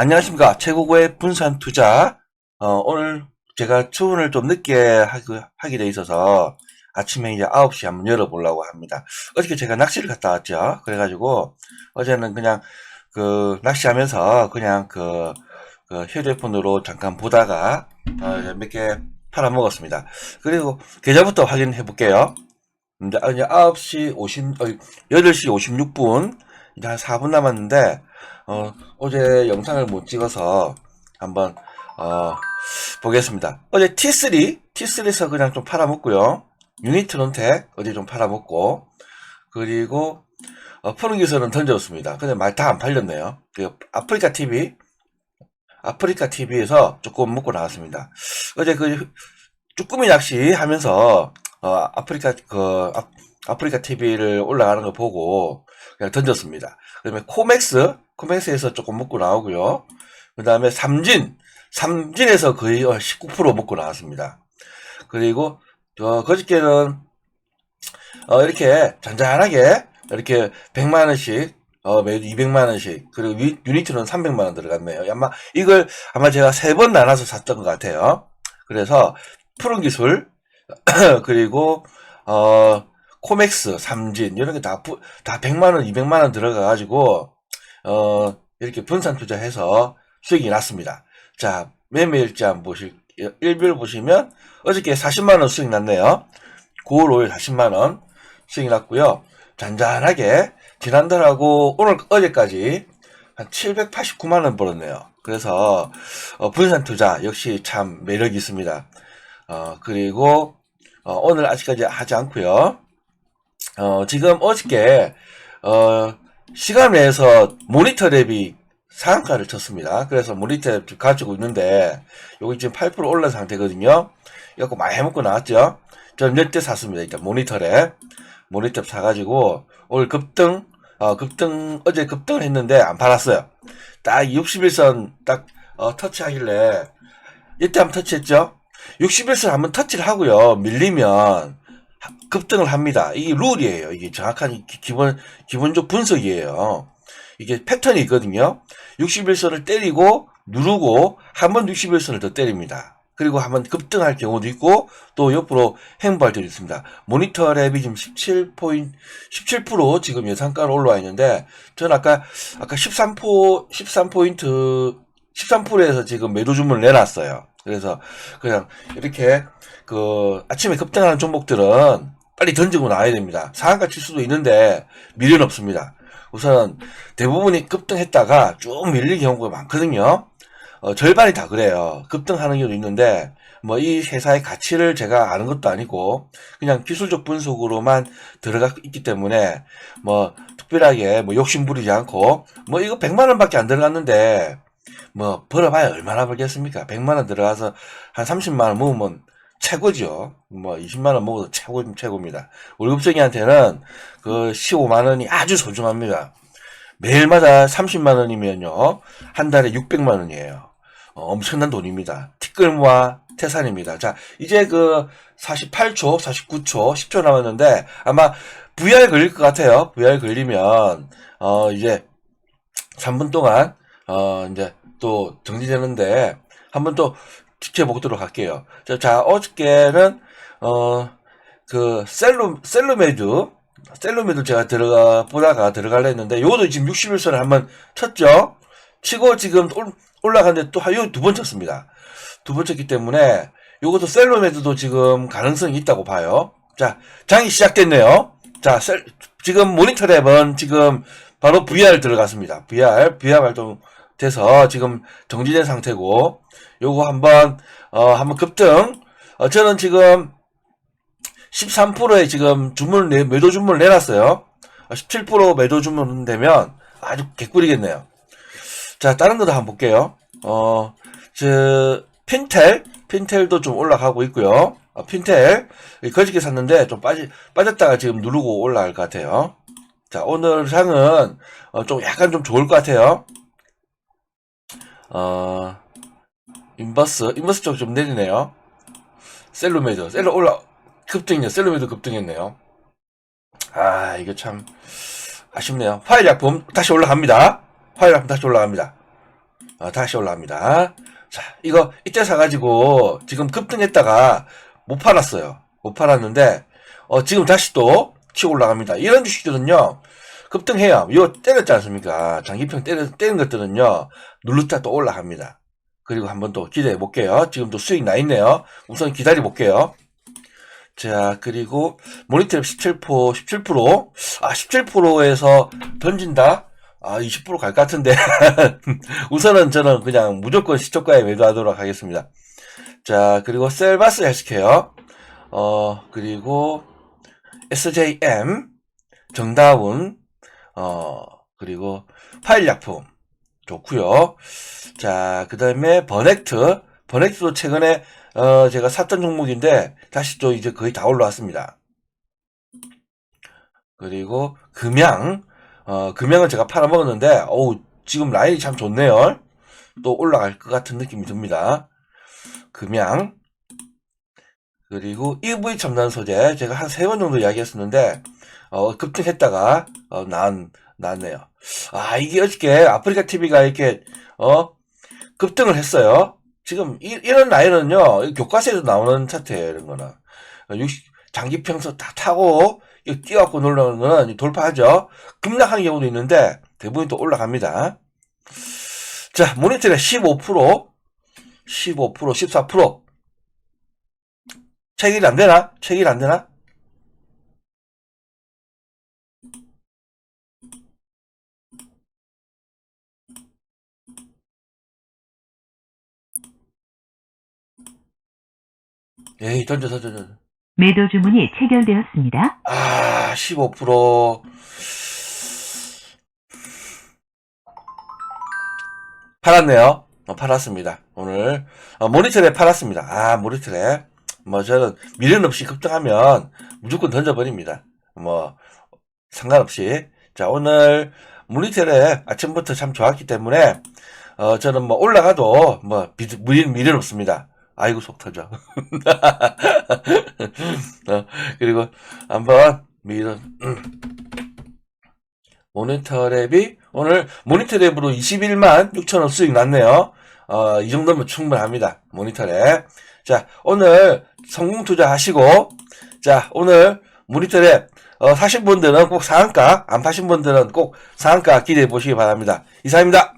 안녕하십니까. 최고고의 분산 투자. 어, 오늘 제가 추운을 좀 늦게 하기, 하게 돼 있어서 아침에 이제 9시 한번 열어보려고 합니다. 어저께 제가 낚시를 갔다 왔죠. 그래가지고 어제는 그냥 그 낚시하면서 그냥 그, 그 휴대폰으로 잠깐 보다가 어, 몇개 팔아먹었습니다. 그리고 계좌부터 확인해 볼게요. 이제, 아, 이제 9시 50, 어, 8시 56분, 이제 한 4분 남았는데, 어, 어제 영상을 못 찍어서 한번, 어, 보겠습니다. 어제 T3, T3에서 그냥 좀 팔아먹고요. 유니트론텍 어제 좀 팔아먹고, 그리고, 어, 푸른 기술은 던졌습니다. 근데 말 다 안 팔렸네요. 그, 아프리카 TV, 아프리카 TV에서 조금 먹고 나왔습니다. 어제 그, 쭈꾸미 낚시 하면서, 어, 아프리카, 그, 아, 아프리카 TV를 올라가는 거 보고, 그냥 던졌습니다. 그 다음에 코맥스, 코맥스에서 조금 먹고 나오고요. 그 다음에 삼진, 삼진에서 거의 19% 먹고 나왔습니다. 그리고, 어, 거짓께는, 어, 이렇게 잔잔하게, 이렇게 100만 원씩, 어, 매주 200만 원씩, 그리고 유, 유니트는 300만 원 들어갔네요. 아마, 이걸 아마 제가 세 번 나눠서 샀던 것 같아요. 그래서, 푸른 기술, 그리고, 어, 코맥스, 삼진, 이런 게 다, 다 100만 원, 200만 원 들어가 가지고, 어, 이렇게 분산 투자해서 수익이 났습니다. 자, 매매일지 한번 보실, 1별 보시면, 어저께 40만원 수익 났네요. 9월 5일 40만원 수익이 났고요. 잔잔하게, 지난달하고 오늘, 어제까지 한 789만원 벌었네요. 그래서, 어, 분산 투자 역시 참 매력이 있습니다. 어, 그리고, 어, 오늘 아직까지 하지 않고요. 어, 지금 어저께, 어, 시간 내에서 모니터 랩이 상한가를 쳤습니다. 그래서 모니터 랩 가지고 있는데, 여기 지금 8% 올라온 상태거든요. 이거 많이 해먹고 나왔죠? 저는 몇대 샀습니다. 일단 모니터 랩. 모니터 랩 사가지고, 오늘 급등, 어, 급등, 어제 급등을 했는데 안 팔았어요. 딱 61선 딱, 어, 터치하길래, 이때 한번 터치했죠? 61선 한번 터치를 하고요. 밀리면, 급등을 합니다. 이게 룰이에요. 이게 정확한 기- 기본, 기본적 분석이에요. 이게 패턴이 있거든요. 61선을 때리고, 누르고, 한 번 61선을 더 때립니다. 그리고 한번 급등할 경우도 있고, 또 옆으로 행보할 때도 있습니다. 모니터 랩이 지금 17포인, 17% 지금 예상가로 올라와 있는데, 저는 아까, 아까 13포, 13포인트, 13%에서 지금 매도 주문을 내놨어요. 그래서 그냥 이렇게 그 아침에 급등하는 종목들은 빨리 던지고 나와야 됩니다. 상한가 칠 수도 있는데 미련 없습니다. 우선 대부분이 급등했다가 쭉 밀릴 경우가 많거든요. 어, 절반이 다 그래요. 급등하는 경우도 있는데 뭐 이 회사의 가치를 제가 아는 것도 아니고 그냥 기술적 분석으로만 들어가 있기 때문에 뭐 특별하게 뭐 욕심 부리지 않고 뭐 이거 100만 원밖에 안 들어갔는데 뭐 벌어봐야 얼마나 벌겠습니까? 100만 원 들어가서 한 30만 원 모으면 최고죠. 뭐 20만 원 먹어도 최고 최고입니다. 월급쟁이한테는 그 15만 원이 아주 소중합니다. 매일마다 30만 원이면요 한 달에 600만 원이에요. 어, 엄청난 돈입니다. 티끌모아 태산입니다. 자 이제 그 48초, 49초, 10초 남았는데 아마 VR 걸릴 것 같아요. VR 걸리면 어 이제 3분 동안 어 이제 또 정지되는데 한번 또 지켜보도록 할게요. 자, 자 어저께는 어 그 셀로 셀로메드 셀로메드 제가 들어가 보다가 들어갈려 했는데 요것도 지금 61선을 한번 쳤죠. 치고 지금 올- 올라가는데 또요두번 쳤습니다. 두 번 쳤기 때문에 요것도 셀로메드도 지금 가능성이 있다고 봐요. 자, 장이 시작됐네요. 자, 셀, 지금 모니터 랩은 지금 바로 VR 들어갔습니다. VR, VR 활동 돼서 지금 정지된 상태고, 요거 한번, 어, 한번 급등. 어, 저는 지금 13%에 지금 주문을, 내, 매도 주문을 내놨어요. 어, 17% 매도 주문 되면 아주 개꿀이겠네요. 자, 다른 것도 한번 볼게요. 어, 저, 핀텔, 핀텔도 좀 올라가고 있고요. 어, 핀텔, 거짓게 샀는데 좀 빠지, 빠졌다가 지금 누르고 올라갈 것 같아요. 자, 오늘 상은, 어, 좀 약간 좀 좋을 것 같아요. 어, 인버스, 인버스 쪽 좀 내리네요. 셀로메드, 셀로 올라, 급등이네. 셀로메드 급등했네요. 아, 이거 참, 아쉽네요. 화일 약품 다시 올라갑니다. 화일 약품 다시 올라갑니다. 어, 다시 올라갑니다. 자, 이거 이때 사가지고 지금 급등했다가 못 팔았어요. 못 팔았는데 어, 지금 다시 또 치고 올라갑니다. 이런 주식들은요. 급등해요. 이거 때렸지 않습니까? 장기평 때려, 때린 것들은요. 누르다 또 올라갑니다. 그리고 한번 또 기대해 볼게요. 지금도 수익 나 있네요. 우선 기다려 볼게요. 자, 그리고 모니터랩 17%, 17%. 아, 17%에서 던진다? 아, 20%갈 것 같은데. 우선은 저는 그냥 무조건 시초가에 매도하도록 하겠습니다. 자, 그리고 셀바스 헬스케어. 어, 그리고 SJM, 정다운, 어, 그리고 파일 약품. 좋고요 자, 그 다음에 버넥트. 버넥트도 최근에, 어, 제가 샀던 종목인데, 다시 또 이제 거의 다 올라왔습니다. 그리고 금양. 어, 금양을 제가 팔아먹었는데, 어우, 지금 라인이 참 좋네요. 또 올라갈 것 같은 느낌이 듭니다. 금양. 그리고 EV 첨단 소재. 제가 한 세 번 정도 이야기했었는데, 어, 급등했다가, 어, 난, 났네요. 아, 이게 어저께 아프리카 TV가 이렇게, 어, 급등을 했어요. 지금 이, 런 라인은요, 교과서에서 나오는 차트예요, 이런 거는. 60, 장기평서 다 타고, 뛰어갖고 놀라는 거는 돌파하죠. 급락하는 경우도 있는데, 대부분 또 올라갑니다. 자, 모니터가 15%, 15%, 14%. 체결이 안 되나? 체결이 안 되나? 에이, 던져, 던져, 던져. 매도 주문이 체결되었습니다. 아, 15%. 팔았네요. 어, 팔았습니다. 오늘 어, 모니터에 팔았습니다. 아, 모니터에 뭐 저는 미련 없이 급등하면 무조건 던져버립니다. 뭐 상관없이 자 오늘 모니터에 아침부터 참 좋았기 때문에 어 저는 뭐 올라가도 뭐 비, 미련, 미련 없습니다. 아이고 속 터져. 어, 그리고 한번 미련 모니터랩이 오늘 모니터랩으로 21만 6천원 수익 났네요. 어, 이 정도면 충분합니다. 모니터랩. 자, 오늘 성공 투자하시고, 자, 오늘 모니터랩, 어, 사신 분들은 꼭 상한가, 안 파신 분들은 꼭 상한가 기대해 보시기 바랍니다. 이상입니다.